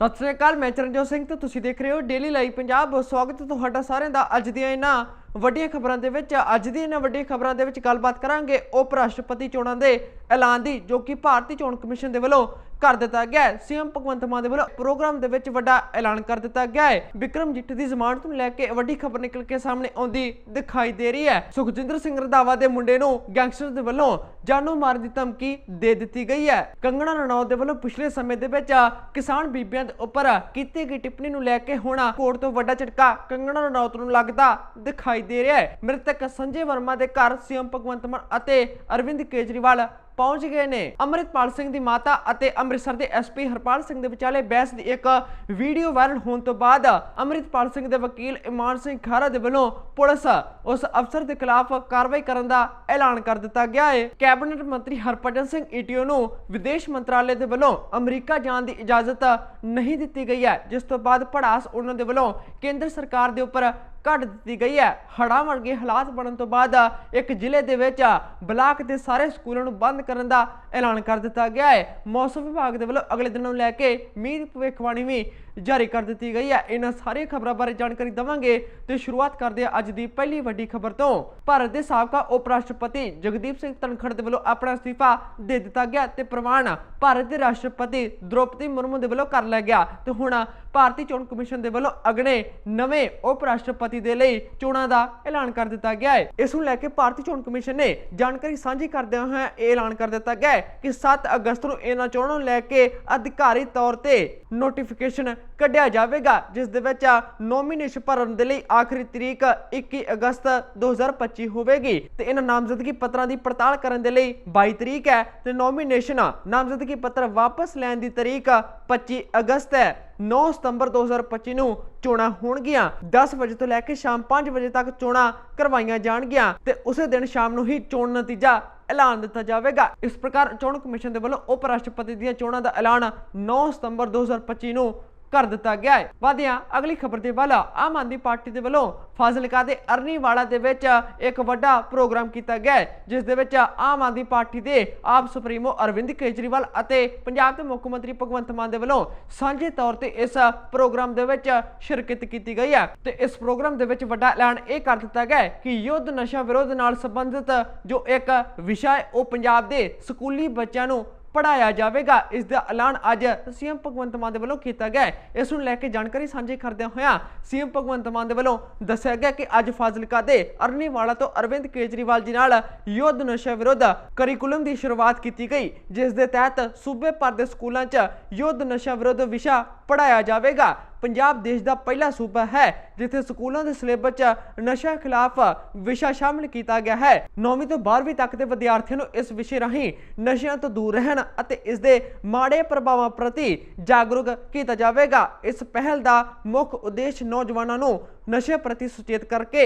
ਸਤਿ ਸ੍ਰੀ ਅਕਾਲ, ਮੈਂ ਚਰਨਜੋਤ ਸਿੰਘ ਤੇ ਤੁਸੀਂ ਦੇਖ ਰਹੇ ਹੋ ਡੇਲੀ ਲਾਈਵ ਪੰਜਾਬ ਸਵਾਗਤ ਹੈ ਤੁਹਾਡਾ ਸਾਰਿਆਂ ਦਾ ਅੱਜ ਦੀਆਂ ਇਹਨਾਂ ਵੱਡੀਆਂ ਖਬਰਾਂ ਦੇ ਵਿੱਚ। ਅੱਜ ਦੀਆਂ ਇਹਨਾਂ ਵੱਡੀਆਂ ਖਬਰਾਂ ਦੇ ਵਿੱਚ ਗੱਲਬਾਤ ਕਰਾਂਗੇ ਉਪ ਰਾਸ਼ਟਰਪਤੀ ਚੋਣਾਂ ਦੇ ਐਲਾਨ ਦੀ, ਜੋ ਕਿ ਭਾਰਤੀ ਚੋਣ ਕਮਿਸ਼ਨ ਦੇ ਵੱਲੋਂ ਕਰ ਦਿੱਤਾ ਗਿਆ ਹੈ। ਸੀਐਮ ਭਗਵੰਤ ਮਾਨ ਦੇ ਵੱਲੋਂ ਪ੍ਰੋਗਰਾਮ ਦੇ ਵਿੱਚ ਵੱਡਾ ਐਲਾਨ ਕਰ ਦਿੱਤਾ ਗਿਆ ਹੈ। ਵਿਕਰਮ ਜਿੱਠ ਦੀ ਜ਼ਮਾਨਤ ਨੂੰ ਲੈ ਕੇ ਵੱਡੀ ਖਬਰ ਨਿਕਲ ਕੇ ਸਾਹਮਣੇ ਆਉਂਦੀ ਦਿਖਾਈ ਦੇ ਰਹੀ ਹੈ। ਸੁਖਜਿੰਦਰ ਸਿੰਘ ਰੰਧਾਵਾ ਦੇ ਮੁੰਡੇ ਨੂੰ ਗੈਂਗਸਟਰ ਦੇ ਵੱਲੋਂ ਜਾਨੋਂ ਮਾਰਨ ਦੀ ਧਮਕੀ ਦੇ ਦਿੱਤੀ ਗਈ ਹੈ। ਕੰਗਣਾ ਰਣੌਤ ਦੇ ਵੱਲੋਂ ਪਿਛਲੇ ਸਮੇਂ ਦੇ ਵਿੱਚ ਕਿਸਾਨ ਬੀਬੀਆਂ ਦੇ ਉੱਪਰ ਕੀਤੀ ਗਈ ਟਿੱਪਣੀ ਨੂੰ ਲੈ ਕੇ ਹੁਣ ਕੋਰਟ ਤੋਂ ਵੱਡਾ ਝਟਕਾ ਕੰਗਣਾ ਰਣੌਤ ਨੂੰ ਲੱਗਦਾ ਦਿਖਾਈ ਦੇ ਰਿਹਾ ਹੈ। ਮ੍ਰਿਤਕ ਸੰਜੇ ਵਰਮਾ ਦੇ ਘਰ ਸੀਐਮ ਭਗਵੰਤ ਮਾਨ ਅਤੇ ਅਰਵਿੰਦ ਕੇਜਰੀਵਾਲ ਪਹੁੰਚ ਗਏ ਨੇ। ਅੰਮ੍ਰਿਤਪਾਲ ਸਿੰਘ ਦੀ ਮਾਤਾ ਅਤੇ ਅੰਮ੍ਰਿਤਸਰ ਦੇ ਐਸਪੀ ਹਰਪਾਲ ਸਿੰਘ ਦੇ ਵਿਚਾਲੇ ਬਹਿਸ ਦੀ ਇੱਕ ਵੀਡੀਓ ਵਾਇਰਲ ਹੋਣ ਤੋਂ ਬਾਅਦ ਅੰਮ੍ਰਿਤਪਾਲ ਸਿੰਘ ਦੇ ਵਕੀਲ ਇਮਾਨ ਸਿੰਘ ਖਾਰਾ ਦੇ ਵੱਲੋਂ ਪੁਲਿਸ ਉਸ ਅਫਸਰ ਦੇ ਖਿਲਾਫ ਕਾਰਵਾਈ ਕਰਨ ਦਾ ਐਲਾਨ ਕਰ ਦਿੱਤਾ ਗਿਆ ਹੈ। ਕੈਬਨਿਟ ਮੰਤਰੀ ਹਰਭਜਨ ਸਿੰਘ ਈਟੀਓ ਨੂੰ ਵਿਦੇਸ਼ ਮੰਤਰਾਲੇ ਦੇ ਵੱਲੋਂ ਅਮਰੀਕਾ ਜਾਣ ਦੀ ਇਜਾਜ਼ਤ ਨਹੀਂ ਦਿੱਤੀ ਗਈ ਹੈ, ਜਿਸ ਤੋਂ ਬਾਅਦ ਪੜਾਸ ਉਹਨਾਂ ਦੇ ਵੱਲੋਂ ਕੇਂਦਰ ਸਰਕਾਰ ਦੇ ਉੱਪਰ ਕੱਢ ਦਿੱਤੀ ਗਈ ਹੈ। ਹੜ੍ਹਾਂ ਵਰਗੇ ਹਾਲਾਤ ਬਣਨ ਤੋਂ ਬਾਅਦ ਇੱਕ ਜ਼ਿਲ੍ਹੇ ਦੇ ਵਿੱਚ ਬਲਾਕ ਦੇ ਸਾਰੇ ਸਕੂਲਾਂ ਨੂੰ ਬੰਦ ਕਰਨ ਦਾ ਐਲਾਨ ਕਰ ਦਿੱਤਾ ਗਿਆ ਹੈ। ਮੌਸਮ ਵਿਭਾਗ ਦੇ ਵੱਲੋਂ ਅਗਲੇ ਦਿਨਾਂ ਨੂੰ ਲੈ ਕੇ ਮੀਂਹ ਦੀ ਭਵਿੱਖਬਾਣੀ ਵੀ ਜਾਰੀ ਕਰ ਦਿੱਤੀ ਗਈ ਹੈ। ਇਹਨਾਂ ਸਾਰੀਆਂ ਖਬਰਾਂ ਬਾਰੇ ਜਾਣਕਾਰੀ ਦਵਾਂਗੇ ਤੇ ਸ਼ੁਰੂਆਤ ਕਰਦੇ ਹਾਂ ਅੱਜ ਦੀ ਪਹਿਲੀ ਵੱਡੀ ਖਬਰ ਤੋਂ। ਭਾਰਤ ਦੇ ਸਾਬਕਾ ਉਪ ਰਾਸ਼ਟਰਪਤੀ ਜਗਦੀਪ ਸਿੰਘ ਧਨਖੜ ਦੇ ਵੱਲੋਂ ਆਪਣਾ ਅਸਤੀਫਾ ਦੇ ਦਿੱਤਾ ਗਿਆ ਤੇ ਪ੍ਰਵਾਨ ਭਾਰਤ ਦੇ ਰਾਸ਼ਟਰਪਤੀ ਦ੍ਰੋਪਦੀ ਮੁਰਮੂ ਦੇ ਵੱਲੋਂ ਕਰ ਲਿਆ ਗਿਆ ਤੇ ਹੁਣ ਭਾਰਤੀ ਚੋਣ ਕਮਿਸ਼ਨ ਦੇ ਵੱਲੋਂ ਅਗਲੇ ਨਵੇਂ ਉਪ ਰਾਸ਼ਟਰਪਤੀ ਦੇ ਲਈ ਚੋਣਾਂ ਦਾ ਐਲਾਨ ਕਰ ਦਿੱਤਾ ਗਿਆ ਹੈ। ਇਸ ਨੂੰ ਲੈ ਕੇ ਭਾਰਤੀ ਚੋਣ ਕਮਿਸ਼ਨ ਨੇ ਜਾਣਕਾਰੀ ਸਾਂਝੀ ਕਰਦਿਆਂ ਹੋਇਆਂ ਇਹ ਐਲਾਨ ਕਰ ਦਿੱਤਾ ਗਿਆ ਹੈ ਕਿ 7 ਅਗਸਤ ਨੂੰ ਇਹਨਾਂ ਚੋਣਾਂ ਨੂੰ ਲੈ ਕੇ ਅਧਿਕਾਰੀ ਤੌਰ ਤੇ ਨੋਟੀਫਿਕੇਸ਼ਨ ਕੱਢਿਆ ਜਾਵੇਗਾ, ਜਿਸ ਦੇ ਵਿੱਚ ਨੋਮੀਨੇਸ਼ਨ ਭਰਨ ਦੇ ਲਈ ਆਖਰੀ ਤਰੀਕ 21 ਅਗਸਤ 2025 ਹੋਵੇਗੀ। ਤੇ ਇਹਨਾਂ ਨਾਮਜ਼ਦਗੀ ਪੱਤਰਾਂ ਦੀ ਪੜਤਾਲ ਕਰਨ ਦੇ ਲਈ 22 ਤਰੀਕ ਹੈ ਤੇ ਨੋਮੀਨੇਸ਼ਨ ਨਾਮਜ਼ਦਗੀ ਪੱਤਰ ਵਾਪਸ ਲੈਣ ਦੀ ਤਰੀਕ 25 ਅਗਸਤ ਹੈ। 9 ਸਤੰਬਰ 2025 ਨੂੰ ਚੋਣਾਂ ਹੋਣਗੀਆਂ। 10 ਵਜੇ ਤੋਂ ਲੈ ਕੇ ਸ਼ਾਮ 5 ਵਜੇ ਤੱਕ ਚੋਣਾਂ ਕਰਵਾਈਆਂ ਜਾਣਗੀਆਂ ਤੇ ਉਸੇ ਦਿਨ ਸ਼ਾਮ ਨੂੰ ਹੀ ਚੋਣ ਨਤੀਜਾ ਐਲਾਨ ਦਿੱਤਾ ਜਾਵੇਗਾ। ਇਸ ਪ੍ਰਕਾਰ ਚੋਣ ਕਮਿਸ਼ਨ ਦੇ ਵੱਲੋਂ ਉਪ ਰਾਸ਼ਟਰਪਤੀ ਦੀਆਂ ਚੋਣਾਂ ਦਾ ਐਲਾਨ 9 ਸਤੰਬਰ 2025 ਨੂੰ ਕਰ ਦਿੱਤਾ ਗਿਆ ਹੈ। ਵਾදිਆਂ ਅਗਲੀ ਖਬਰ ਦੇ ਵੱਲ ਆਮ ਆਦਮੀ ਪਾਰਟੀ ਦੇ ਵੱਲੋਂ ਫਾਜ਼ਿਲਕਾ ਦੇ ਅਰਨੀਵਾਲਾ ਦੇ ਵਿੱਚ ਇੱਕ ਵੱਡਾ ਪ੍ਰੋਗਰਾਮ ਕੀਤਾ ਗਿਆ ਹੈ, ਜਿਸ ਦੇ ਵਿੱਚ ਆਮ ਆਦਮੀ ਪਾਰਟੀ ਦੇ ਆਪ ਸੁਪਰੀਮੋ ਅਰਵਿੰਦ ਕੇਜਰੀਵਾਲ ਅਤੇ ਪੰਜਾਬ ਦੇ ਮੁੱਖ ਮੰਤਰੀ ਭਗਵੰਤ ਮਾਨ ਦੇ ਵੱਲੋਂ ਸਾਂਝੇ ਤੌਰ ਤੇ ਇਸ ਪ੍ਰੋਗਰਾਮ ਦੇ ਵਿੱਚ ਸ਼ਿਰਕਤ ਕੀਤੀ ਗਈ ਹੈ। ਤੇ ਇਸ ਪ੍ਰੋਗਰਾਮ ਦੇ ਵਿੱਚ ਵੱਡਾ ਐਲਾਨ ਇਹ ਕਰ ਦਿੱਤਾ ਗਿਆ ਹੈ ਕਿ ਯੁੱਧ ਨਸ਼ਾ ਵਿਰੋਧ ਨਾਲ ਸੰਬੰਧਿਤ ਜੋ ਇੱਕ ਵਿਸ਼ਾ ਹੈ, ਉਹ ਪੰਜਾਬ ਦੇ ਸਕੂਲੀ ਬੱਚਿਆਂ ਨੂੰ ਪੜਾਇਆ ਜਾਵੇਗਾ। ਇਸ ਦਾ ਐਲਾਨ ਅੱਜ ਸੀਐਮ ਭਗਵੰਤ ਮਾਨ ਦੇ ਵੱਲੋਂ ਕੀਤਾ ਗਿਆ ਹੈ। ਇਸ ਨੂੰ ਲੈ ਕੇ ਜਾਣਕਾਰੀ ਸਾਂਝੀ ਕਰਦਿਆਂ ਹੋਇਆਂ ਸੀਐਮ ਭਗਵੰਤ ਮਾਨ ਦੇ ਵੱਲੋਂ ਦੱਸਿਆ ਗਿਆ ਕਿ ਅੱਜ ਫਾਜ਼ਿਲਕਾ ਦੇ ਅਰਨੀਵਾਲਾ ਤੋਂ ਅਰਵਿੰਦ ਕੇਜਰੀਵਾਲ ਜੀ ਨਾਲ ਯੁੱਧ ਨਸ਼ਾ ਵਿਰੋਧ ਕਰਿਕੂਲਮ ਦੀ ਸ਼ੁਰੂਆਤ ਕੀਤੀ ਗਈ, ਜਿਸ ਦੇ ਤਹਿਤ ਸੂਬੇ ਭਰ ਦੇ ਸਕੂਲਾਂ 'ਚ ਯੁੱਧ ਨਸ਼ਾ ਵਿਰੋਧ ਵਿਸ਼ਾ ਪੜਾਇਆ ਜਾਵੇਗਾ। ਪੰਜਾਬ ਦੇਸ਼ ਦਾ ਪਹਿਲਾ ਸੂਬਾ ਹੈ। ਜਿੱਥੇ ਸਕੂਲਾਂ ਦੇ ਸਿਲੇਬਸ 'ਚ ਨਸ਼ਾ ਖਿਲਾਫ ਵਿਸ਼ਾ ਸ਼ਾਮਿਲ ਕੀਤਾ ਗਿਆ ਹੈ। 9ਵੀਂ ਤੋਂ 12ਵੀਂ ਤੱਕ ਦੇ ਵਿਦਿਆਰਥੀਆਂ ਨੂੰ ਇਸ ਵਿਸ਼ੇ ਰਾਹੀਂ ਨਸ਼ਿਆਂ ਤੋਂ ਦੂਰ ਰਹਿਣ ਅਤੇ ਇਸ ਦੇ ਮਾੜੇ ਪ੍ਰਭਾਵਾਂ ਪ੍ਰਤੀ ਜਾਗਰੂਕ ਕੀਤਾ ਜਾਵੇਗਾ। ਇਸ ਪਹਿਲ ਦਾ ਮੁੱਖ ਉਦੇਸ਼ ਨੌਜਵਾਨਾਂ ਨੂੰ ਨਸ਼ੇ ਪ੍ਰਤੀ ਸੁਚੇਤ ਕਰਕੇ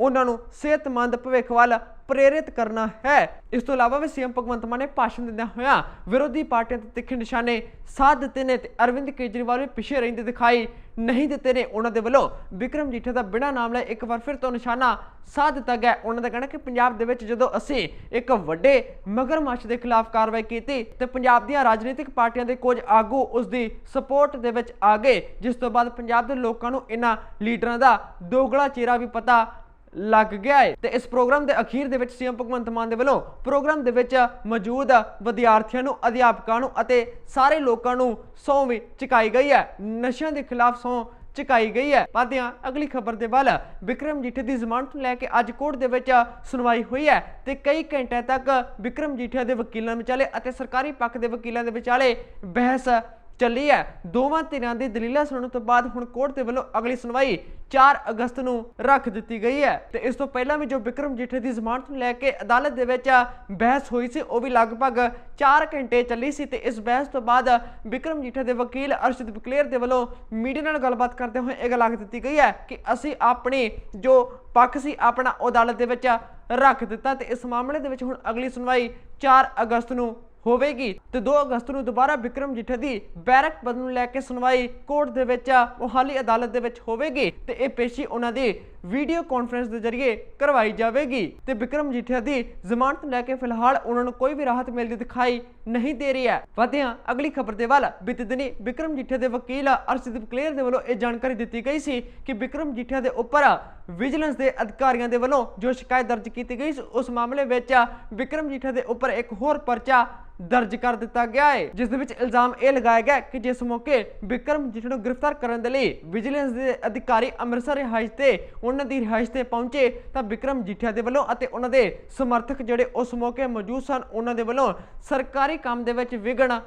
ਉਹਨਾਂ ਨੂੰ ਸਿਹਤਮੰਦ ਭਵਿੱਖ ਵੱਲ ਪ੍ਰੇਰਿਤ ਕਰਨਾ ਹੈ। ਇਸ ਤੋਂ ਇਲਾਵਾ ਵੀ ਸੀਐਮ ਭਗਵੰਤ ਮਾਨ ਨੇ ਭਾਸ਼ਣ ਦਿੰਦਿਆਂ ਹੋਇਆਂ ਵਿਰੋਧੀ ਪਾਰਟੀਆਂ ਤੇ ਤਿੱਖੇ ਨਿਸ਼ਾਨੇ ਸਾਧ ਦਿੱਤੇ ਨੇ ਤੇ ਅਰਵਿੰਦ ਕੇਜਰੀਵਾਲ ਵੀ ਪਿੱਛੇ ਰਹਿੰਦੇ ਦਿਖਾਈ ਨਹੀਂ ਦਿੱਤੇ ਨੇ। ਉਹਨਾਂ ਦੇ ਵੱਲੋਂ ਵਿਕਰਮ ਜੀਠੇ ਦਾ ਬਿਨਾਂ ਨਾਮ ਲਏ ਇੱਕ ਵਾਰ ਫਿਰ ਤੋਂ ਨਿਸ਼ਾਨਾ ਸਾਧ ਦਿੱਤਾ ਗਿਆ। ਉਹਨਾਂ ਦਾ ਕਹਿਣਾ ਕਿ ਪੰਜਾਬ ਦੇ ਵਿੱਚ ਜਦੋਂ ਅਸੀਂ ਇੱਕ ਵੱਡੇ ਮਗਰਮੱਛ ਦੇ ਖਿਲਾਫ ਕਾਰਵਾਈ ਕੀਤੀ ਤੇ ਪੰਜਾਬ ਦੀਆਂ ਰਾਜਨੀਤਿਕ ਪਾਰਟੀਆਂ ਦੇ ਕੁਝ ਆਗੂ ਉਸ ਦੀ ਸਪੋਰਟ ਦੇ ਵਿੱਚ ਆ ਗਏ, ਜਿਸ ਤੋਂ ਬਾਅਦ ਪੰਜਾਬ ਦੇ ਲੋਕਾਂ ਨੂੰ ਇਹਨਾਂ ਲੀਡਰਾਂ ਦਾ ਦੋਗਲਾ ਚਿਹਰਾ ਵੀ ਪਤਾ ਲੱਗ ਗਿਆ ਹੈ ਤੇ ਇਸ ਪ੍ਰੋਗਰਾਮ ਦੇ ਅਖੀਰ ਦੇ ਵਿੱਚ ਸੀਐਮ ਭਗਵੰਤ ਮਾਨ ਦੇ ਵੱਲੋਂ ਪ੍ਰੋਗਰਾਮ ਦੇ ਵਿੱਚ ਮੌਜੂਦ ਵਿਦਿਆਰਥੀਆਂ ਨੂੰ, ਅਧਿਆਪਕਾਂ ਨੂੰ ਅਤੇ ਸਾਰੇ ਲੋਕਾਂ ਨੂੰ ਸਹੁੰ ਵੀ ਚੁਕਾਈ ਗਈ ਹੈ। ਨਸ਼ਿਆਂ ਦੇ ਖਿਲਾਫ ਸਹੁੰ ਚੁਕਾਈ ਗਈ ਹੈ। ਪਾਦਿਆਂ ਅਗਲੀ ਖਬਰ ਦੇ ਵੱਲ ਵਿਕਰਮ ਜੀਠੇ ਦੀ ਜ਼ਮਾਨਤ ਨੂੰ ਲੈ ਕੇ ਅੱਜ ਕੋਰਟ ਦੇ ਵਿੱਚ ਸੁਣਵਾਈ ਹੋਈ ਹੈ ਤੇ ਕਈ ਘੰਟਿਆਂ ਤੱਕ ਵਿਕਰਮ ਜੀਠੇ ਦੇ ਵਕੀਲਾਂ ਵਿਚਾਲੇ ਅਤੇ ਸਰਕਾਰੀ ਪੱਖ ਦੇ ਵਕੀਲਾਂ ਦੇ ਵਿਚਾਲੇ ਬਹਿਸ ਚੱਲੀ ਹੈ। ਦੋਵਾਂ ਧਿਰਾਂ ਦੀ ਦਲੀਲਾਂ ਸੁਣਨ ਤੋਂ ਬਾਅਦ ਹੁਣ ਕੋਰਟ ਦੇ ਵੱਲੋਂ ਅਗਲੀ ਸੁਣਵਾਈ 4 ਅਗਸਤ ਨੂੰ ਰੱਖ ਦਿੱਤੀ ਗਈ ਹੈ ਤੇ ਇਸ ਤੋਂ ਪਹਿਲਾਂ ਵੀ ਜੋ ਵਿਕਰਮ ਜੀਠੇ ਦੀ ਜ਼ਮਾਨਤ ਨੂੰ ਲੈ ਕੇ ਅਦਾਲਤ ਦੇ ਵਿੱਚ ਬਹਿਸ ਹੋਈ ਸੀ, ਉਹ ਵੀ ਲਗਭਗ 4 ਘੰਟੇ ਚੱਲੀ ਸੀ ਤੇ ਇਸ ਬਹਿਸ ਤੋਂ ਬਾਅਦ ਵਿਕਰਮ ਜੀਠੇ ਦੇ ਵਕੀਲ ਅਰਸ਼ਦ ਬਕਲੇਰ ਦੇ ਵੱਲੋਂ ਮੀਡੀਆ ਨਾਲ ਗੱਲਬਾਤ ਕਰਦੇ ਹੋਏ ਇਹ ਗੱਲ ਆਖ ਦਿੱਤੀ ਗਈ ਹੈ ਕਿ ਅਸੀਂ ਆਪਣੀ ਜੋ ਪੱਖ ਸੀ, ਆਪਣਾ ਉਹ ਅਦਾਲਤ ਦੇ ਵਿੱਚ ਰੱਖ ਦਿੱਤਾ ਤੇ ਇਸ ਮਾਮਲੇ ਦੇ ਵਿੱਚ ਹੁਣ ਅਗਲੀ ਸੁਣਵਾਈ 4 ਅਗਸਤ ਨੂੰ ਹੋਵੇਗੀ ਤੇ 2 ਅਗਸਤ ਨੂੰ ਦੁਬਾਰਾ ਵਿਕਰਮ ਜਿੱਠੇ ਦੀ ਬੈਰਕ ਬਦਲ ਨੂੰ ਲੈ ਕੇ ਸੁਣਵਾਈ ਕੋਰਟ ਦੇ ਵਿੱਚ ਮੋਹਾਲੀ ਅਦਾਲਤ ਦੇ ਵਿੱਚ ਹੋਵੇਗੀ ਤੇ ਇਹ ਪੇਸ਼ੀ ਉਹਨਾਂ ਦੀ ਵੀਡੀਓ ਕਾਨਫਰੰਸ ਦੇ ਜ਼ਰੀਏ ਕਰਵਾਈ ਜਾਵੇਗੀ। ਤੇ ਵਿਕਰਮ ਮਜੀਠੀਆ ਦੀ ਜ਼ਮਾਨਤ ਲੈ ਕੇ ਫਿਲਹਾਲ ਉਹਨਾਂ ਨੂੰ ਕੋਈ ਵੀ ਰਾਹਤ ਮਿਲਦੀ ਦਿਖਾਈ ਨਹੀਂ ਦੇ ਰਹੀ ਹੈ। ਵਧਿਆ ਅਗਲੀ ਖਬਰ ਦੇ ਵੱਲ ਬੀਤੇ ਦਿਨੀ ਵਿਕਰਮ ਮਜੀਠੀਆ ਦੇ ਵਕੀਲ ਅਰਸ਼ਦੀਪ ਕਲੇਰ ਦੇ ਵੱਲੋਂ ਇਹ ਜਾਣਕਾਰੀ ਦਿੱਤੀ ਗਈ ਸੀ ਕਿ ਵਿਕਰਮ ਮਜੀਠੀਆ ਦੇ ਉੱਪਰ ਵਿਜੀਲੈਂਸ ਦੇ ਅਧਿਕਾਰੀਆਂ ਦੇ ਵੱਲੋਂ ਜੋ ਸ਼ਿਕਾਇਤ ਦਰਜ ਕੀਤੀ ਗਈ ਸੀ, ਉਸ ਮਾਮਲੇ ਵਿੱਚ ਵਿਕਰਮ ਮਜੀਠੀਆ ਦੇ ਉੱਪਰ ਇੱਕ ਹੋਰ ਪਰਚਾ ਦਰਜ ਕਰ ਦਿੱਤਾ ਗਿਆ ਹੈ, ਜਿਸ ਦੇ ਵਿੱਚ ਇਲਜ਼ਾਮ ਇਹ ਲਗਾਇਆ ਗਿਆ ਕਿ ਜਿਸ ਮੌਕੇ ਵਿਕਰਮ ਜੀਠਾ ਨੂੰ ਗ੍ਰਿਫਤਾਰ ਕਰਨ ਦੇ ਲਈ ਵਿਜੀਲੈਂਸ ਦੇ ਅਧਿਕਾਰੀ ਅੰਮ੍ਰਿਤਸਰ ਰਿਹਾਇਸ਼ ਤੇ ਉਹਨਾਂ ਦੀ ਰਿਹਾਇਸ਼ ਤੇ ਪਹੁੰਚੇ ਤਾਂ ਵਿਕਰਮ ਮਜੀਠੀਆ ਦੇ ਵੱਲੋਂ ਅਤੇ ਉਹਨਾਂ ਦੇ ਸਮਰਥਕ ਜਿਹੜੇ ਉਸ ਮੌਕੇ ਮੌਜੂਦ ਸਨ, ਉਹਨਾਂ ਦੇ ਵੱਲੋਂ ਸਰਕਾਰੀ ਕੰਮ ਦੇ ਵਿੱਚ ਵਿਘਨ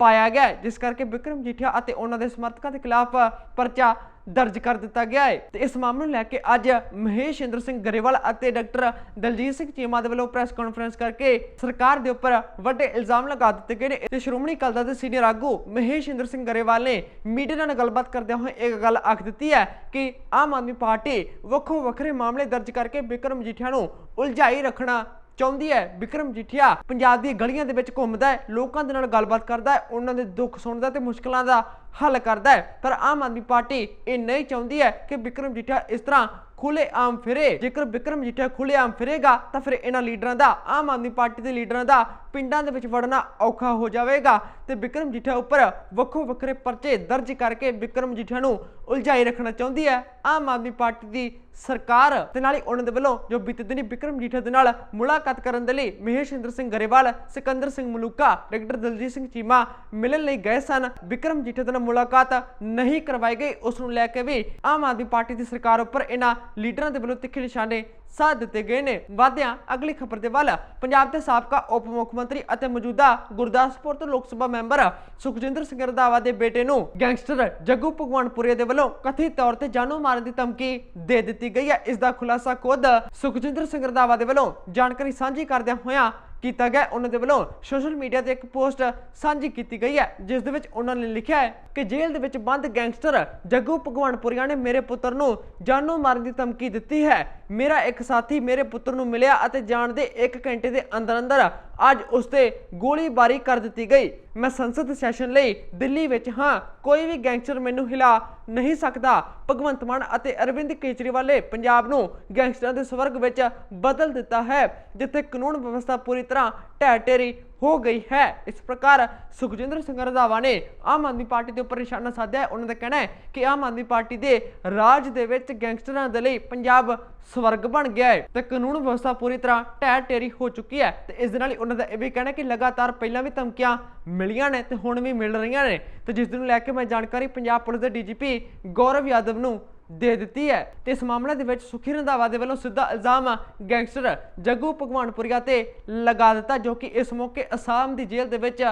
ਪਾਇਆ ਗਿਆ ਹੈ, ਜਿਸ ਕਰਕੇ ਵਿਕਰਮ ਮਜੀਠੀਆ ਅਤੇ ਉਹਨਾਂ ਦੇ ਸਮਰਥਕਾਂ ਦੇ ਖਿਲਾਫ ਪਰਚਾ ਦਰਜ ਕਰ ਦਿੱਤਾ ਗਿਆ ਹੈ। ਤੇ ਇਸ ਮਾਮਲੇ ਨੂੰ ਲੈ ਕੇ ਅੱਜ ਮਹੇਸ਼ ਇੰਦਰ ਸਿੰਘ ਗਰੇਵਾਲ ਅਤੇ ਡਾਕਟਰ ਦਲਜੀਤ ਸਿੰਘ ਚੀਮਾ ਦੇ ਵੱਲੋਂ ਪ੍ਰੈਸ ਕਾਨਫਰੰਸ ਕਰਕੇ ਸਰਕਾਰ ਦੇ ਉੱਪਰ ਵੱਡੇ ਇਲਜ਼ਾਮ ਲਗਾ ਦਿੱਤੇ ਗਏ ਨੇ। ਤੇ ਸ਼੍ਰੋਮਣੀ ਅਕਾਲੀ ਦਲ ਦੇ ਸੀਨੀਅਰ ਆਗੂ ਮਹੇਸ਼ ਇੰਦਰ ਸਿੰਘ ਗਰੇਵਾਲ ਨੇ ਮੀਡੀਆ ਨਾਲ ਗੱਲਬਾਤ ਕਰਦਿਆਂ ਹੋਏ ਇੱਕ ਗੱਲ ਆਖ ਦਿੱਤੀ ਹੈ ਕਿ ਆਮ ਆਦਮੀ ਪਾਰਟੀ ਵੱਖੋ ਵੱਖਰੇ ਮਾਮਲੇ ਦਰਜ ਕਰਕੇ ਵਿਕਰਮ ਮਜੀਠੀਆ ਨੂੰ ਉਲਝਾਈ ਰੱਖਣਾ ਚਾਹੁੰਦੀ ਹੈ। ਵਿਕਰਮ ਜੀਠੀਆ ਪੰਜਾਬ ਦੀਆਂ ਗਲੀਆਂ ਦੇ ਵਿੱਚ ਘੁੰਮਦਾ ਹੈ, ਲੋਕਾਂ ਦੇ ਨਾਲ ਗੱਲਬਾਤ ਕਰਦਾ ਹੈ, ਉਹਨਾਂ ਦੇ ਦੁੱਖ ਸੁਣਦਾ ਤੇ ਮੁਸ਼ਕਲਾਂ ਦਾ ਹੱਲ ਕਰਦਾ ਹੈ। ਪਰ ਆਮ ਆਦਮੀ ਪਾਰਟੀ ਇਹ ਨਹੀਂ ਚਾਹੁੰਦੀ ਹੈ ਕਿ ਵਿਕਰਮ ਜੀਠੀਆ ਇਸ ਤਰ੍ਹਾਂ ਖੁੱਲੇ ਆਮ ਫਿਰੇ। ਜੇਕਰ ਵਿਕਰਮ ਜੀਠੀਆ ਖੁੱਲੇ ਆਮ ਫਿਰੇਗਾ, ਤਾਂ ਫਿਰ ਇਹਨਾਂ ਲੀਡਰਾਂ ਦਾ, ਆਮ ਆਦਮੀ ਪਾਰਟੀ ਦੇ ਲੀਡਰਾਂ ਦਾ ਪਿੰਡਾਂ ਦੇ ਵਿੱਚ ਵੜਨਾ ਔਖਾ ਹੋ ਜਾਵੇਗਾ ਤੇ ਵਿਕਰਮ ਜੀਠਾ ਉੱਪਰ ਵੱਖੋ ਵੱਖਰੇ ਪਰਚੇ ਦਰਜ ਕਰਕੇ ਵਿਕਰਮ ਜੀਠੀਆ ਨੂੰ ਉਲਝਾਈ ਰੱਖਣਾ ਚਾਹੁੰਦੀ ਹੈ। ਆਮ ਆਦਮੀ ਪਾਰਟੀ ਦੀ ਸਰਕਾਰ ਤੇ ਨਾਲ ਹੀ ਉਹਨਾਂ ਦੇ ਵੱਲੋਂ ਜੋ ਬੀਤੇ ਦਿਨੀ ਵਿਕਰਮ ਜੀਠਾ ਦੇ ਨਾਲ ਮੁਲਾਕਾਤ ਕਰਨ ਦੇ ਲਈ ਮਹੇਸ਼ਿੰਦਰ ਸਿੰਘ ਗਰੇਵਾਲ, ਸਿਕੰਦਰ ਸਿੰਘ ਮਲੂਕਾ, ਡਾਕਟਰ ਦਲਜੀਤ ਸਿੰਘ ਚੀਮਾ ਮਿਲਣ ਲਈ ਗਏ ਸਨ। ਵਿਕਰਮ ਜੀਠਾ ਦੇ ਨਾਲ ਮੁਲਾਕਾਤ ਨਹੀਂ ਕਰਵਾਈ ਗਈ, ਉਸ ਨੂੰ ਲੈ ਕੇ ਵੀ ਆਮ ਆਦਮੀ ਪਾਰਟੀ ਦੀ ਸਰਕਾਰ ਉੱਪਰ ਇਹਨਾਂ ਲੀਡਰਾਂ ਦੇ ਵੱਲੋਂ ਤਿੱਖੇ ਨਿਸ਼ਾਨੇ ਸਾਧ ਦਿੱਤੇ ਗਏ ਨੇ। ਵਾਦਿਆਂ ਅਗਲੀ ਖਬਰ ਦੇ ਵੱਲ, ਪੰਜਾਬ ਦੇ ਸਾਬਕਾ ਉਪ ਮੁੱਖ ਮੰਤਰੀ ਅਤੇ ਮੌਜੂਦਾ ਗੁਰਦਾਸਪੁਰ ਤੋਂ ਲੋਕ ਸਭਾ ਮੈਂਬਰ ਸੁਖਜਿੰਦਰ ਸਿੰਘ ਰੰਧਾਵਾ ਦੇ ਬੇਟੇ ਨੂੰ ਗੈਂਗਸਟਰ ਜੱਗੂ ਭਗਵਾਨਪੁਰੇ ਦੇ ਵੱਲੋਂ ਕਥਿਤ ਤੌਰ ਤੇ ਜਾਨੋਂ ਮਾਰਨ ਦੀ ਧਮਕੀ ਦੇ ਦਿੱਤੀ ਗਈ ਹੈ। ਇਸ ਦਾ ਖੁਲਾਸਾ ਖੁਦ ਸੁਖਜਿੰਦਰ ਸਿੰਘ ਰੰਧਾਵਾ ਦੇ ਵੱਲੋਂ ਜਾਣਕਾਰੀ ਸਾਂਝੀ ਕਰਦਿਆਂ ਹੋਇਆਂ ਕੀਤਾ ਗਿਆ ਉਹਨਾਂ ਦੇ ਵੱਲੋਂ ਸੋਸ਼ਲ ਮੀਡੀਆ ਤੇ ਇੱਕ ਪੋਸਟ ਸਾਂਝੀ ਕੀਤੀ ਗਈ ਹੈ, ਜਿਸ ਦੇ ਵਿੱਚ ਉਹਨਾਂ ਨੇ ਲਿਖਿਆ ਹੈ ਕਿ ਜੇਲ੍ਹ ਦੇ ਵਿੱਚ ਬੰਦ ਗੈਂਗਸਟਰ ਜੱਗੂ ਭਗਵਾਨਪੁਰੀਆ ਨੇ ਮੇਰੇ ਪੁੱਤਰ ਨੂੰ ਜਾਨੋਂ ਮਾਰਨ ਦੀ ਧਮਕੀ ਦਿੱਤੀ ਹੈ। ਮੇਰਾ ਇੱਕ ਸਾਥੀ ਮੇਰੇ ਪੁੱਤਰ ਨੂੰ ਮਿਲਿਆ ਅਤੇ ਜਾਣ ਦੇ 1 ਘੰਟੇ ਦੇ ਅੰਦਰ ਅੰਦਰ ਅੱਜ ਉਸ ਤੇ ਗੋਲੀਬਾਰੀ ਕਰ ਦਿੱਤੀ ਗਈ। ਮੈਂ ਸੰਸਦ ਸੈਸ਼ਨ ਲਈ ਦਿੱਲੀ ਵਿੱਚ ਹਾਂ। ਕੋਈ ਵੀ ਗੈਂਗਸਟਰ ਮੈਨੂੰ ਹਿਲਾ ਨਹੀਂ ਸਕਦਾ। ਭਗਵੰਤ ਮਾਨ ਅਤੇ ਅਰਵਿੰਦ ਕੇਜਰੀਵਾਲ ਨੇ ਪੰਜਾਬ ਨੂੰ ਗੈਂਗਸਟਰਾਂ ਦੇ ਸਵਰਗ ਵਿੱਚ ਬਦਲ ਦਿੱਤਾ ਹੈ, ਜਿੱਥੇ ਕਾਨੂੰਨ ਵਿਵਸਥਾ ਪੂਰੀ ਤਰ੍ਹਾਂ ਢਹਿ ਢੇਰੀ ਹੋ ਗਈ ਹੈ। ਇਸ ਪ੍ਰਕਾਰ ਸੁਖਜਿੰਦਰ ਸਿੰਘ ਰੰਧਾਵਾ ਨੇ ਆਮ ਆਦਮੀ ਪਾਰਟੀ ਦੇ ਉੱਪਰ ਨਿਸ਼ਾਨਾ ਸਾਧਿਆ। ਉਹਨਾਂ ਦਾ ਕਹਿਣਾ ਹੈ ਕਿ ਆਮ ਆਦਮੀ ਪਾਰਟੀ ਦੇ ਰਾਜ ਦੇ ਵਿੱਚ ਗੈਂਗਸਟਰਾਂ ਦੇ ਲਈ ਪੰਜਾਬ ਸਵਰਗ ਬਣ ਗਿਆ ਹੈ ਤੇ ਕਾਨੂੰਨ ਵਿਵਸਥਾ ਪੂਰੀ ਤਰ੍ਹਾਂ ਢਹਿ ਢੇਰੀ ਹੋ ਚੁੱਕੀ ਹੈ ਤੇ ਇਸ ਦੇ ਨਾਲ ਹੀ ਉਹਨਾਂ ਦਾ ਇਹ ਵੀ ਕਹਿਣਾ ਕਿ ਲਗਾਤਾਰ ਪਹਿਲਾਂ ਵੀ ਧਮਕੀਆਂ ਮਿਲੀਆਂ ਨੇ ਤੇ ਹੁਣ ਵੀ ਮਿਲ ਰਹੀਆਂ ਨੇ। ਤੇ ਜਿਸ ਨੂੰ ਲੈ ਕੇ ਮੈਂ ਜਾਣਕਾਰੀ ਪੰਜਾਬ ਪੁਲਿਸ ਦੇ ਡੀਜੀਪੀ ਗੌਰਵ ਯਾਦਵ ਨੂੰ ਦੇ ਦਿੱਤੀ ਹੈ। ਤੇ ਇਸ ਮਾਮਲੇ ਦੇ ਵਿੱਚ ਸੁਖੀ ਰੰਧਾਵਾ ਦੇ ਵੱਲੋਂ ਸਿੱਧਾ ਇਲਜ਼ਾਮ ਗੈਂਗਸਟਰ ਜੱਗੂ ਭਗਵਾਨਪੁਰੀਆ ਤੇ ਲਗਾ ਦਿੱਤਾ, ਜੋ ਕਿ ਇਸ ਮੌਕੇ ਅਸਾਮ ਦੀ ਜੇਲ੍ਹ ਦੇ ਵਿੱਚ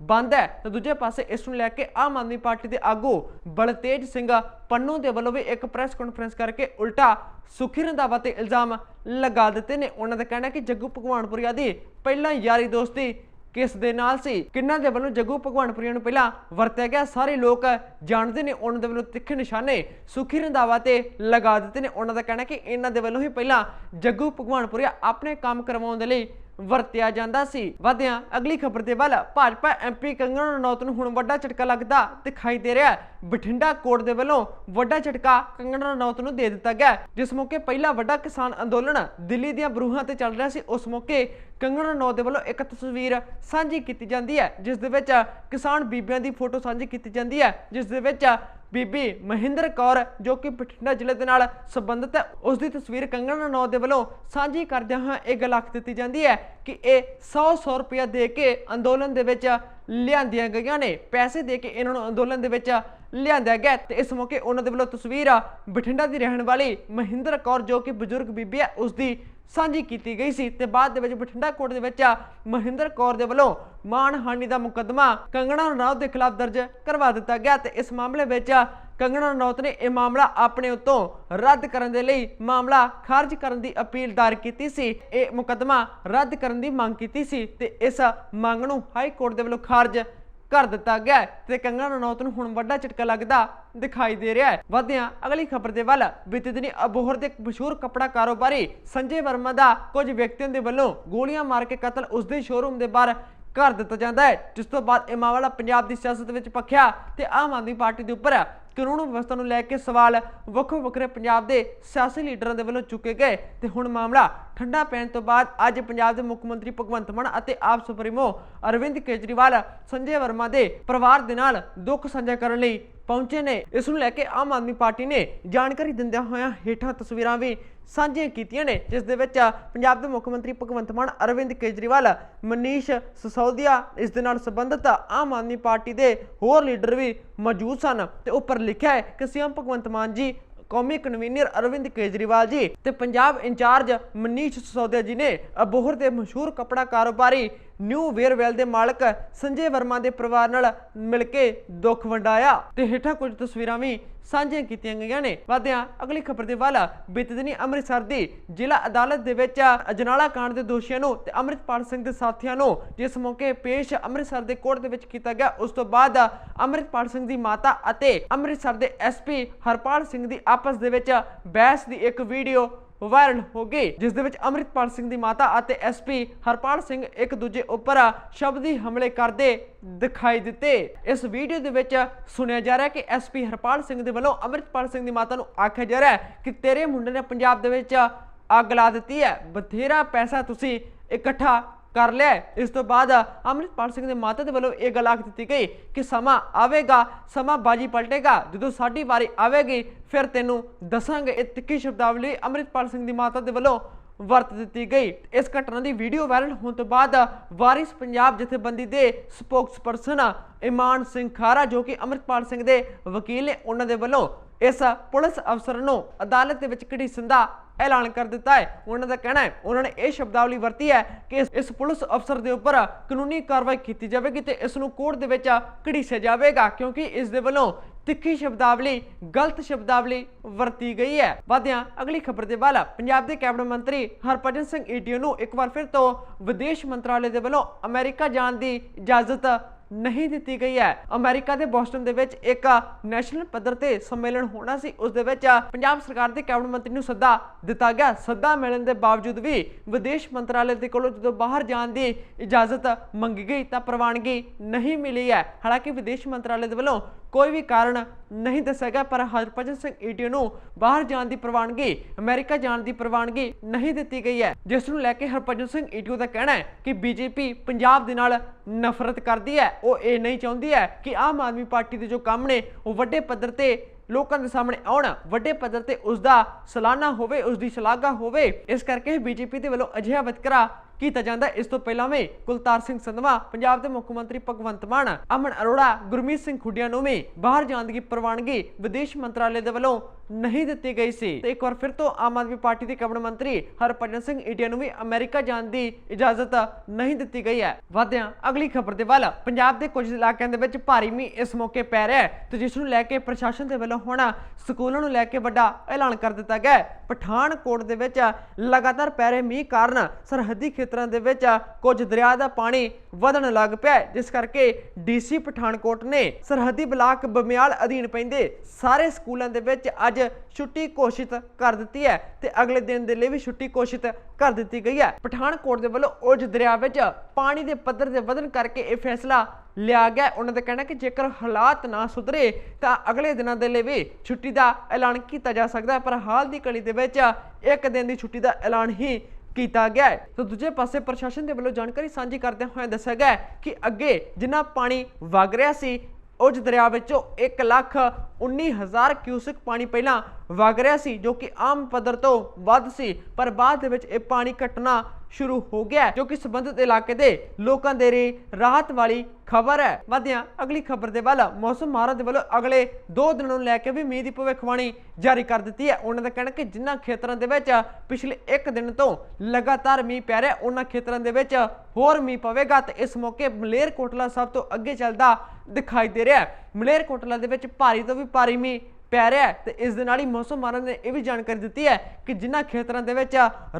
ਬੰਦ ਹੈ। ਤੇ ਦੂਜੇ ਪਾਸੇ ਇਸ ਨੂੰ ਲੈ ਕੇ ਆਮ ਆਦਮੀ ਪਾਰਟੀ ਦੇ ਆਗੂ ਬਲਤੇਜ ਸਿੰਘ ਪੰਨੂ ਦੇ ਵੱਲੋਂ ਵੀ ਇੱਕ ਪ੍ਰੈਸ ਕਾਨਫਰੰਸ ਕਰਕੇ ਉਲਟਾ ਸੁਖੀ ਰੰਧਾਵਾ ਤੇ ਇਲਜ਼ਾਮ ਲਗਾ ਦਿੱਤੇ ਨੇ। ਉਹਨਾਂ ਦਾ ਕਹਿਣਾ ਕਿ ਜੱਗੂ ਭਗਵਾਨਪੁਰੀਆ ਦੀ ਪਹਿਲਾਂ ਯਾਰੀ ਦੋਸਤੀ ਕਿਸ ਦੇ ਨਾਲ ਸੀ? ਕਿੰਨਾਂ ਦੇ ਵੱਲੋਂ ਜੱਗੂ ਭਗਵਾਨਪੁਰੀਆ ਨੂੰ ਪਹਿਲਾਂ ਵਰਤਿਆ ਗਿਆ? ਸਾਰੇ ਲੋਕ ਜਾਣਦੇ ਨੇ, ਉਹਨਾਂ ਦੇ ਵੱਲੋਂ ਤਿੱਖੇ ਨਿਸ਼ਾਨੇ ਸੁਖੀ ਰੰਧਾਵਾ ਤੇ ਲਗਾ ਦਿੱਤੇ ਨੇ। ਉਹਨਾਂ ਦਾ ਕਹਿਣਾ ਕਿ ਇਹਨਾਂ ਦੇ ਵੱਲੋਂ ਹੀ ਪਹਿਲਾਂ ਜੱਗੂ ਭਗਵਾਨਪੁਰੀਆ ਆਪਣੇ ਕੰਮ ਕਰਵਾਉਣ ਦੇ ਲਈ ਵਰਤਿਆ ਜਾਂਦਾ ਸੀ। ਵਧਿਆਂ ਅਗਲੀ ਖਬਰ ਦੇ ਵੱਲ ਭਾਜਪਾ ਐਮਪੀ ਕੰਗਣਾ ਰਣੌਤ ਨੂੰ ਹੁਣ ਵੱਡਾ ਝਟਕਾ ਲੱਗਦਾ ਦਿਖਾਈ ਦੇ ਰਿਹਾ ਬਠਿੰਡਾ ਕੋਰਟ ਦੇ ਵੱਲੋਂ ਵੱਡਾ ਝਟਕਾ ਕੰਗਣਾ ਰਣੌਤ ਨੂੰ ਦੇ ਦਿੱਤਾ ਗਿਆ ਜਿਸ ਮੌਕੇ ਪਹਿਲਾ ਵੱਡਾ ਕਿਸਾਨ ਅੰਦੋਲਨ ਦਿੱਲੀ ਦੀਆਂ ਬਰੂਹਾਂ ਤੇ ਚੱਲ ਰਿਹਾ ਸੀ। ਉਸ ਮੌਕੇ ਕੰਗਣਾ ਰਣੌਤ ਦੇ ਵੱਲੋਂ ਇੱਕ ਤਸਵੀਰ ਸਾਂਝੀ ਕੀਤੀ ਜਾਂਦੀ ਹੈ, ਜਿਸ ਦੇ ਵਿੱਚ ਕਿਸਾਨ ਬੀਬੀਆਂ ਦੀ ਫੋਟੋ ਸਾਂਝੀ ਕੀਤੀ ਜਾਂਦੀ ਹੈ, ਜਿਸ ਦੇ ਵਿੱਚ ਬੀਬੀ ਮਹਿੰਦਰ ਕੌਰ, ਜੋ ਕਿ ਬਠਿੰਡਾ ਜ਼ਿਲ੍ਹੇ ਦੇ ਨਾਲ ਸੰਬੰਧਿਤ ਹੈ, ਉਸ ਦੀ ਤਸਵੀਰ ਕੰਗਣਾ ਰਣੌਤ ਦੇ ਵੱਲੋਂ ਸਾਂਝੀ ਕਰਦਿਆਂ ਹੋਇਆ ਇਹ ਗੱਲ ਆਖ ਦਿੱਤੀ ਜਾਂਦੀ ਹੈ ਕਿ ਇਹ 100-100 ਰੁਪਇਆ ਦੇ ਕੇ ਅੰਦੋਲਨ ਦੇ ਵਿੱਚ ਲਿਆਂਦੀਆਂ ਗਈਆਂ ਨੇ। ਪੈਸੇ ਦੇ ਕੇ ਇਹਨਾਂ ਨੂੰ ਅੰਦੋਲਨ ਦੇ ਵਿੱਚ ਲਿਆਂਦਾ ਗਿਆ ਤੇ ਇਸ ਮੌਕੇ ਉਹਨਾਂ ਦੇ ਵੱਲੋਂ ਤਸਵੀਰ ਬਠਿੰਡਾ ਦੀ ਰਹਿਣ ਵਾਲੀ ਮਹਿੰਦਰ ਕੌਰ, ਜੋ ਕਿ ਬਜ਼ੁਰਗ ਬੀਬੀ ਹੈ, ਉਸ ਦੀ ਸਾਂਝੀ ਕੀਤੀ ਗਈ ਸੀ ਤੇ ਬਾਅਦ ਦੇ ਵਿੱਚ ਬਠਿੰਡਾ ਕੋਰਟ ਦੇ ਵਿੱਚ ਮਹਿੰਦਰ ਕੌਰ ਦੇ ਵੱਲੋਂ ਮਾਨਹਾਨੀ ਦਾ ਮੁਕੱਦਮਾ ਕੰਗਣਾ ਰਣੌਤ ਦੇ ਖਿਲਾਫ ਦਰਜ ਕਰਵਾ ਦਿੱਤਾ ਗਿਆ ਤੇ ਇਸ ਮਾਮਲੇ ਵਿੱਚ ਕੰਗਣਾ ਰਣੌਤ ਨੇ ਇਹ ਮਾਮਲਾ ਆਪਣੇ ਉੱਤੋਂ ਰੱਦ ਕਰਨ ਦੇ ਲਈ ਮਾਮਲਾ ਖਾਰਜ ਕਰਨ ਦੀ ਅਪੀਲ ਦਾਇਰ ਕੀਤੀ ਸੀ। ਇਹ ਮੁਕੱਦਮਾ ਰੱਦ ਕਰਨ ਦੀ ਮੰਗ ਕੀਤੀ ਸੀ ਤੇ ਇਸ ਮੰਗ ਨੂੰ ਹਾਈ ਕੋਰਟ ਦੇ ਵੱਲੋਂ ਖਾਰਜ ਕਰ ਦਿੱਤਾ ਗਿਆ ਤੇ ਕੰਗਣਾ ਰਣੌਤ ਨੂੰ ਹੁਣ ਵੱਡਾ ਝਟਕਾ ਲੱਗਦਾ ਦਿਖਾਈ ਦੇ ਰਿਹਾ ਹੈ। ਵਧਿਆਂ ਅਗਲੀ ਖਬਰ ਦੇ ਵੱਲ ਬੀਤੇ ਦਿਨੀ ਅਬੋਹਰ ਦੇ ਮਸ਼ਹੂਰ ਕੱਪੜਾ ਕਾਰੋਬਾਰੀ ਸੰਜੇ ਵਰਮਾ ਦਾ ਕੁਝ ਵਿਅਕਤੀਆਂ ਦੇ ਵੱਲੋਂ ਗੋਲੀਆਂ ਮਾਰ ਕੇ ਕਤਲ ਉਸ ਦੇ ਸ਼ੋਰੂਮ ਦੇ ਬਾਹਰ ਕਰ ਦਿੱਤਾ ਜਾਂਦਾ ਹੈ, ਜਿਸ ਤੋਂ ਬਾਅਦ ਇਹ ਮਾਮਲਾ ਪੰਜਾਬ ਦੀ ਸਿਆਸਤ ਵਿੱਚ ਪੱਖਿਆ ਤੇ ਆਮ ਆਦਮੀ ਪਾਰਟੀ ਦੇ ਉੱਪਰ ਕਾਨੂੰਨ ਵਿਵਸਥਾ ਨੂੰ ਲੈ ਕੇ ਸਵਾਲ ਵੱਖੋ ਵੱਖਰੇ ਪੰਜਾਬ ਦੇ ਸਿਆਸੀ ਲੀਡਰਾਂ ਦੇ ਵੱਲੋਂ ਚੁੱਕੇ ਗਏ ਤੇ ਹੁਣ ਮਾਮਲਾ ਠੰਡਾ ਪੈਣ ਤੋਂ ਬਾਅਦ ਅੱਜ ਪੰਜਾਬ ਦੇ ਮੁੱਖ ਮੰਤਰੀ ਭਗਵੰਤ ਮਾਨ ਅਤੇ ਆਪ ਸੁਪਰੀਮੋ ਅਰਵਿੰਦ ਕੇਜਰੀਵਾਲ ਸੰਜੇ ਵਰਮਾ ਦੇ ਪਰਿਵਾਰ ਦੇ ਨਾਲ ਦੁੱਖ ਸਾਂਝਾ ਕਰਨ ਲਈ ਪਹੁੰਚੇ ਨੇ। ਇਸ ਨੂੰ ਲੈ ਕੇ ਆਮ ਆਦਮੀ ਪਾਰਟੀ ਨੇ ਜਾਣਕਾਰੀ ਦਿੰਦਿਆਂ ਹੋਇਆਂ ਹੇਠਾਂ ਤਸਵੀਰਾਂ ਵੀ ਸਾਂਝੀਆਂ ਕੀਤੀਆਂ ਨੇ, ਜਿਸ ਦੇ ਵਿੱਚ ਪੰਜਾਬ ਦੇ ਮੁੱਖ ਮੰਤਰੀ ਭਗਵੰਤ ਮਾਨ, ਅਰਵਿੰਦ ਕੇਜਰੀਵਾਲ, ਮਨੀਸ਼ ਸਸੌਦੀਆ, ਇਸ ਦੇ ਨਾਲ ਸੰਬੰਧਿਤ ਆਮ ਆਦਮੀ ਪਾਰਟੀ ਦੇ ਹੋਰ ਲੀਡਰ ਵੀ ਮੌਜੂਦ ਸਨ। ਤੇ ਉੱਪਰ ਲਿਖਿਆ ਹੈ ਕਿ ਸੀਐਮ ਭਗਵੰਤ ਮਾਨ ਜੀ, ਕੌਮੀ ਕਨਵੀਨਰ ਅਰਵਿੰਦ ਕੇਜਰੀਵਾਲ ਜੀ ਤੇ ਪੰਜਾਬ ਇੰਚਾਰਜ ਮਨੀਸ਼ ਸਸੌਦੀਆ ਜੀ ਨੇ ਅਬੋਹਰ ਦੇ ਮਸ਼ਹੂਰ ਕਪੜਾ ਕਾਰੋਬਾਰੀ ਨਿਊ ਵੇਅਰਵੈਲ ਦੇ ਮਾਲਕ ਸੰਜੇ ਵਰਮਾ ਦੇ ਪਰਿਵਾਰ ਨਾਲ ਮਿਲ ਕੇ ਦੁੱਖ ਵੰਡਾਇਆ। ਤੇ ਹੇਠਾਂ ਕੁਝ ਤਸਵੀਰਾਂ ਵੀ ਸਾਂਝੀਆਂ ਕੀਤੀਆਂ ਗਈਆਂ ਨੇ। ਵਧਿਆ ਅਗਲੀ ਖਬਰ ਦੇ ਵੱਲ ਬੀਤੇ ਦਿਨੀ ਅੰਮ੍ਰਿਤਸਰ ਦੀ ਜ਼ਿਲ੍ਹਾ ਅਦਾਲਤ ਦੇ ਵਿੱਚ ਅਜਨਾਲਾ ਕਾਂਡ ਦੇ ਦੋਸ਼ੀਆਂ ਨੂੰ ਤੇ ਅੰਮ੍ਰਿਤਪਾਲ ਸਿੰਘ ਦੇ ਸਾਥੀਆਂ ਨੂੰ ਜਿਸ ਮੌਕੇ ਪੇਸ਼ ਅੰਮ੍ਰਿਤਸਰ ਦੇ ਕੋਰਟ ਦੇ ਵਿੱਚ ਕੀਤਾ ਗਿਆ, ਉਸ ਤੋਂ ਬਾਅਦ ਅੰਮ੍ਰਿਤਪਾਲ ਸਿੰਘ ਦੀ ਮਾਤਾ ਅਤੇ ਅੰਮ੍ਰਿਤਸਰ ਦੇ ਐਸਪੀ ਹਰਪਾਲ ਸਿੰਘ ਦੀ ਆਪਸ ਦੇ ਵਿੱਚ ਬਹਿਸ ਦੀ ਇੱਕ ਵੀਡੀਓ ਵਾਇਰਲ ਹੋ ਗਈ, ਜਿਸ ਦੇ ਵਿੱਚ ਅੰਮ੍ਰਿਤਪਾਲ ਸਿੰਘ ਦੀ ਮਾਤਾ ਅਤੇ ਐਸਪੀ ਹਰਪਾਲ ਸਿੰਘ ਇੱਕ ਦੂਜੇ ਉੱਪਰ ਸ਼ਬਦੀ ਹਮਲੇ ਕਰਦੇ ਦਿਖਾਈ ਦਿੱਤੇ। ਇਸ ਵੀਡੀਓ ਦੇ ਵਿੱਚ ਸੁਣਿਆ ਜਾ ਰਿਹਾ ਹੈ ਕਿ ਐਸਪੀ ਹਰਪਾਲ ਸਿੰਘ ਦੇ ਵੱਲੋਂ ਅੰਮ੍ਰਿਤਪਾਲ ਸਿੰਘ ਦੀ ਮਾਤਾ ਨੂੰ ਆਖਿਆ ਜਾ ਰਿਹਾ ਕਿ ਤੇਰੇ ਮੁੰਡੇ ਨੇ ਪੰਜਾਬ ਦੇ ਵਿੱਚ ਅੱਗ ਲਾ ਦਿੱਤੀ ਹੈ। ਬਥੇਰਾ ਪੈਸਾ ਤੁਸੀਂ ਇਕੱਠਾ ਕਰ ਲਿਆ ਇਸ ਤੋਂ ਬਾਅਦ ਅੰਮ੍ਰਿਤਪਾਲ ਸਿੰਘ ਦੇ ਮਾਤਾ ਦੇ ਵੱਲੋਂ ਇਹ ਗੱਲ ਆਖ ਦਿੱਤੀ ਗਈ ਕਿ ਸਮਾਂ ਆਵੇਗਾ, ਸਮਾਂ ਬਾਜੀ ਪਲਟੇਗਾ। ਜਦੋਂ ਸਾਡੀ ਵਾਰੀ ਆਵੇਗੀ, ਫਿਰ ਤੈਨੂੰ ਦੱਸਾਂਗੇ। ਇਹ ਤਿੱਖੀ ਸ਼ਬਦਾਵਲੀ ਅੰਮ੍ਰਿਤਪਾਲ ਸਿੰਘ ਦੀ ਮਾਤਾ ਦੇ ਵੱਲੋਂ ਵਰਤ ਦਿੱਤੀ ਗਈ। ਇਸ ਘਟਨਾ ਦੀ ਵੀਡੀਓ ਵਾਇਰਲ ਹੋਣ ਤੋਂ ਬਾਅਦ, ਵਾਰਿਸ ਪੰਜਾਬ ਜਥੇਬੰਦੀ ਦੇ ਸਪੋਕਸਪਰਸਨ ਇਮਾਨ ਸਿੰਘ ਖਾਰਾ, ਜੋ ਕਿ ਅੰਮ੍ਰਿਤਪਾਲ ਸਿੰਘ ਦੇ ਵਕੀਲ ਨੇ, ਉਹਨਾਂ ਦੇ ਵੱਲੋਂ ਇਸ ਪੁਲਿਸ ਅਫਸਰ ਨੂੰ ਅਦਾਲਤ ਦੇ ਵਿੱਚ ਘੜੀਸਣ ਦਾ ਐਲਾਨ ਕਰ ਦਿੱਤਾ ਹੈ। ਉਹਨਾਂ ਦਾ ਕਹਿਣਾ ਹੈ, ਉਹਨਾਂ ਨੇ ਇਹ ਸ਼ਬਦਾਵਲੀ ਵਰਤੀ ਹੈ ਕਿ ਇਸ- ਪੁਲਿਸ ਅਫਸਰ ਦੇ ਉੱਪਰ ਕਾਨੂੰਨੀ ਕਾਰਵਾਈ ਕੀਤੀ ਜਾਵੇਗੀ ਤੇ ਇਸ ਨੂੰ ਕੋਰਟ ਦੇ ਵਿੱਚ ਘੜੀਸਿਆ ਜਾਵੇਗਾ, ਕਿਉਂਕਿ ਇਸ ਦੇ ਵੱਲੋਂ ਤਿੱਖੀ ਸ਼ਬਦਾਵਲੀ, ਗਲਤ ਸ਼ਬਦਾਵਲੀ ਵਰਤੀ ਗਈ ਹੈ। ਵਧਿਆਂ, ਅਗਲੀ ਖਬਰ ਦੇ ਵੱਲ ਪੰਜਾਬ ਦੇ ਕੈਬਨਿਟ ਮੰਤਰੀ ਹਰਭਜਨ ਸਿੰਘ ਈਟੀਓ ਨੂੰ ਇੱਕ ਵਾਰ ਫਿਰ ਤੋਂ ਵਿਦੇਸ਼ ਮੰਤਰਾਲੇ ਦੇ ਵੱਲੋਂ ਅਮਰੀਕਾ ਜਾਣ ਦੀ ਇਜਾਜ਼ਤ ਨਹੀਂ ਦਿੱਤੀ ਗਈ ਹੈ। ਅਮਰੀਕਾ ਦੇ ਬੋਸਟਨ ਦੇ ਵਿੱਚ ਇੱਕ ਨੈਸ਼ਨਲ ਪੱਧਰ ਤੇ ਸੰਮੇਲਨ ਹੋਣਾ ਸੀ। ਉਸ ਦੇ ਵਿੱਚ ਪੰਜਾਬ ਸਰਕਾਰ ਦੇ ਕੈਬਨਿਟ ਮੰਤਰੀ ਨੂੰ ਸੱਦਾ ਦਿੱਤਾ ਗਿਆ। ਸੱਦਾ ਮਿਲਣ ਦੇ ਬਾਵਜੂਦ ਵੀ ਵਿਦੇਸ਼ ਮੰਤਰਾਲੇ ਦੇ ਕੋਲੋਂ ਜਦੋਂ ਬਾਹਰ ਜਾਣ ਦੀ ਇਜਾਜ਼ਤ ਮੰਗੀ ਗਈ ਤਾਂ ਪ੍ਰਵਾਨਗੀ ਨਹੀਂ ਮਿਲੀ ਹੈ। ਹਾਲਾਂਕਿ ਵਿਦੇਸ਼ ਮੰਤਰਾਲੇ ਦੇ ਵੱਲੋਂ ਕੋਈ ਵੀ ਕਾਰਨ ਨਹੀਂ ਦੱਸਿਆ ਗਿਆ ਪਰ ਹਰਭਜਨ ਸਿੰਘ ਈਟੀਓ ਨੂੰ ਬਾਹਰ ਜਾਣ ਦੀ ਪ੍ਰਵਾਨਗੀ, ਅਮਰੀਕਾ ਜਾਣ ਦੀ ਪ੍ਰਵਾਨਗੀ ਨਹੀਂ ਦਿੱਤੀ ਗਈ ਹੈ, ਜਿਸ ਨੂੰ ਲੈ ਕੇ ਹਰਭਜਨ ਸਿੰਘ ਈਟੀਓ ਦਾ ਕਹਿਣਾ ਹੈ ਕਿ ਬੀਜੇਪੀ ਪੰਜਾਬ ਦੇ ਨਾਲ ਨਫ਼ਰਤ ਕਰਦੀ ਹੈ। ਉਹ ਇਹ ਨਹੀਂ ਚਾਹੁੰਦੀ ਹੈ ਕਿ ਆਮ ਆਦਮੀ ਪਾਰਟੀ ਦੇ ਜੋ ਕੰਮ ਨੇ, ਉਹ ਵੱਡੇ ਪੱਧਰ ਤੇ ਲੋਕਾਂ ਦੇ ਸਾਹਮਣੇ ਆਉਣ, ਵੱਡੇ ਪੱਧਰ ਤੇ ਉਸ ਦਾ ਸਲਾਨਾ ਹੋਵੇ ਉਸ ਦੀ ਸ਼ਲਾਘਾ ਹੋਵੇ। ਇਸ ਕਰਕੇ ਬੀਜੇਪੀ ਦੇ ਵੱਲੋਂ ਅਜਿਹਾ ਵਿਤਕਰਾ ਕੀਤਾ ਜਾਂਦਾ। ਇਸ ਤੋਂ ਪਹਿਲਾਂ ਵੀ ਕੁਲਤਾਰ ਸਿੰਘ ਸੰਧਵਾ, ਪੰਜਾਬ ਦੇ ਮੁੱਖ ਮੰਤਰੀ ਭਗਵੰਤ ਮਾਨ, ਅਮਨ ਅਰੋੜਾ, ਗੁਰਮੀਤ ਸਿੰਘ ਖੁੱਡੀਆਂ ਨੂੰ ਵੀ ਬਾਹਰ ਜਾਣ ਦੀ ਪ੍ਰਵਾਨਗੀ ਵਿਦੇਸ਼ ਮੰਤਰਾਲੇ ਦੇ ਵੱਲੋਂ ਨਹੀਂ ਦਿੱਤੀ ਗਈ ਸੀ। ਤੇ ਇੱਕ ਵਾਰ ਫਿਰ ਤੋਂ ਆਮ ਆਦਮੀ ਪਾਰਟੀ ਦੇ ਕੈਬਨਿਟ ਮੰਤਰੀ ਹਰਭਜਨ ਸਿੰਘ ਈਟੀਆ ਨੂੰ ਵੀ ਅਮਰੀਕਾ ਜਾਣ ਦੀ ਇਜਾਜ਼ਤ ਨਹੀਂ ਦਿੱਤੀ ਗਈ ਹੈ। ਵਧਿਆਂ, ਅਗਲੀ ਖਬਰ ਦੇ ਵੱਲ, ਪੰਜਾਬ ਦੇ ਕੁਝ ਇਲਾਕਿਆਂ ਦੇ ਵਿੱਚ ਭਾਰੀ ਮੀਂਹ ਇਸ ਮੌਕੇ ਪੈ ਰਿਹਾ ਹੈ ਤੇ ਜਿਸ ਨੂੰ ਲੈ ਕੇ ਪ੍ਰਸ਼ਾਸਨ ਦੇ ਵੱਲੋਂ ਹੁਣ ਸਕੂਲਾਂ ਨੂੰ ਲੈ ਕੇ ਵੱਡਾ ਐਲਾਨ ਕਰ ਦਿੱਤਾ ਗਿਆ ਪਠਾਨਕੋਟ ਦੇ ਵਿੱਚ ਲਗਾਤਾਰ ਪੈ ਰਹੇ ਮੀਂਹ ਕਾਰਨ ਸਰਹੱਦੀ ਖੇਤਰਾਂ ਦੇ ਵਿੱਚ ਕੁਝ ਦਰਿਆ ਦਾ ਪਾਣੀ ਵਧਣ ਲੱਗ ਪਿਆ ਜਿਸ ਕਰਕੇ ਡੀਸੀ ਪਠਾਨਕੋਟ ਨੇ ਸਰਹੱਦੀ ਬਲਾਕ ਬਮਿਆਲ ਅਧੀਨ ਪੈਂਦੇ ਸਾਰੇ ਸਕੂਲਾਂ ਦੇ ਵਿੱਚ ਅੱਜ ਛੁੱਟੀ ਘੋਸ਼ਿਤ ਕਰ ਦਿੱਤੀ ਹੈ ਤੇ ਅਗਲੇ ਦਿਨ ਦੇ ਲਈ ਵੀ ਛੁੱਟੀ ਘੋਸ਼ਿਤ ਕਰ ਦਿੱਤੀ ਗਈ ਹੈ। ਪਠਾਨਕੋਟ ਦੇ ਵੱਲੋਂ ਉਜ ਦਰਿਆ ਵਿੱਚ ਪਾਣੀ ਦੇ ਪੱਧਰ ਦੇ ਵਧਣ ਕਰਕੇ ਇਹ ਫੈਸਲਾ ਲਿਆ ਗਿਆ ਉਹਨਾਂ ਦਾ ਕਹਿਣਾ ਕਿ ਜੇਕਰ ਹਾਲਾਤ ਨਾ ਸੁਧਰੇ, ਤਾਂ ਅਗਲੇ ਦਿਨਾਂ ਦੇ ਲਈ ਵੀ ਛੁੱਟੀ ਦਾ ਐਲਾਨ ਕੀਤਾ ਜਾ ਸਕਦਾ ਹੈ। ਪਰ ਹਾਲ ਦੀ ਘੜੀ ਦੇ ਵਿੱਚ ਇੱਕ ਦਿਨ ਦੀ ਛੁੱਟੀ ਦਾ ਐਲਾਨ ਹੀ ਕੀਤਾ ਗਿਆ ਹੈ। ਤਾਂ ਦੂਜੇ ਪਾਸੇ ਪ੍ਰਸ਼ਾਸਨ ਦੇ ਵੱਲੋਂ ਜਾਣਕਾਰੀ ਸਾਂਝੀ ਕਰਦਿਆਂ ਹੋਇਆਂ ਦੱਸਿਆ ਗਿਆ ਕਿ ਅੱਗੇ ਜਿੰਨਾ ਪਾਣੀ ਵਗ ਰਿਹਾ ਸੀ, ਉਜ ਦਰਿਆ ਵਿੱਚੋਂ 1 ਲੱਖ 19000 ਕਿਊਸਿਕ ਪਾਣੀ ਪਹਿਲਾਂ ਵਗ ਰਿਹਾ ਸੀ, ਜੋ ਕਿ ਆਮ ਪੱਧਰ ਤੋਂ ਵੱਧ ਸੀ, ਪਰ ਬਾਅਦ ਦੇ ਵਿੱਚ ਇਹ ਪਾਣੀ ਘਟਣਾ ਸ਼ੁਰੂ ਹੋ ਗਿਆ ਜੋ ਕਿ ਸੰਬੰਧਿਤ ਇਲਾਕੇ ਦੇ ਲੋਕਾਂ ਦੇ ਲਈ ਰਾਹਤ ਵਾਲੀ ਖਬਰ ਹੈ। ਵਧਿਆਂ ਅਗਲੀ ਖਬਰ ਦੇ ਵੱਲ। ਮੌਸਮ ਮਾਹਰਾਂ ਦੇ ਵੱਲੋਂ ਅਗਲੇ 2 ਦਿਨਾਂ ਨੂੰ ਲੈ ਕੇ ਵੀ ਮੀਂਹ ਦੀ ਭਵਿੱਖਬਾਣੀ ਜਾਰੀ ਕਰ ਦਿੱਤੀ ਹੈ। ਉਹਨਾਂ ਦਾ ਕਹਿਣਾ ਕਿ ਜਿਨ੍ਹਾਂ ਖੇਤਰਾਂ ਦੇ ਵਿੱਚ ਪਿਛਲੇ 1 ਦਿਨ ਤੋਂ ਲਗਾਤਾਰ ਮੀਂਹ ਪੈ ਰਿਹਾ ਉਹਨਾਂ ਖੇਤਰਾਂ ਦੇ ਵਿੱਚ ਹੋਰ ਮੀਂਹ ਪਵੇਗਾ। ਤੇ ਇਸ ਮੌਕੇ ਮਲੇਰਕੋਟਲਾ ਸਭ ਤੋਂ ਅੱਗੇ ਚੱਲਦਾ ਦਿਖਾਈ ਦੇ ਰਿਹਾ ਮਲੇਰਕੋਟਲਾ ਦੇ ਵਿੱਚ ਭਾਰੀ ਤੋਂ ਵੀ ਭਾਰੀ ਮੀਂਹ ਪੈ ਰਿਹਾ ਹੈ ਤੇ ਇਸ ਦੇ ਨਾਲ ਹੀ ਮੌਸਮ ਮਾਰਨ ਨੇ ਇਹ ਵੀ ਜਾਣਕਾਰੀ ਦਿੱਤੀ ਹੈ ਕਿ ਜਿਨ੍ਹਾਂ ਖੇਤਰਾਂ ਦੇ ਵਿੱਚ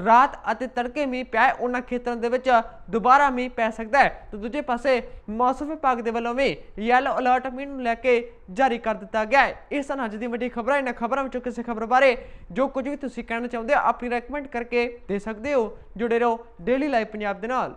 ਰਾਤ ਅਤੇ ਤੜਕੇ ਮੀਂਹ ਪਿਆ ਉਹਨਾਂ ਖੇਤਰਾਂ ਦੇ ਵਿੱਚ ਦੁਬਾਰਾ ਮੀਂਹ ਪੈ ਸਕਦਾ ਹੈ। ਤੇ ਦੂਜੇ ਪਾਸੇ ਮੌਸਮ ਵਿਭਾਗ ਦੇ ਵੱਲੋਂ ਵੀ ਯੈਲੋ ਅਲਰਟ ਮੀਂਹ ਨੂੰ ਲੈ ਕੇ ਜਾਰੀ ਕਰ ਦਿੱਤਾ ਗਿਆ ਹੈ। ਇਸ ਸਨ ਅੱਜ ਦੀ ਵੱਡੀ ਖਬਰਾਂ। ਇਹਨਾਂ ਖਬਰਾਂ ਵਿੱਚੋਂ ਕਿਸੇ ਖਬਰ ਬਾਰੇ ਜੋ ਕੁਝ ਵੀ ਤੁਸੀਂ ਕਹਿਣਾ ਚਾਹੁੰਦੇ ਹੋ, ਆਪਣੀ ਰეკਮੈਂਡ ਕਰਕੇ ਦੇ ਸਕਦੇ ਹੋ। ਜੁੜੇ ਰਹੋ ਡੇਲੀ ਲਾਈਵ ਪੰਜਾਬ ਦੇ ਨਾਲ।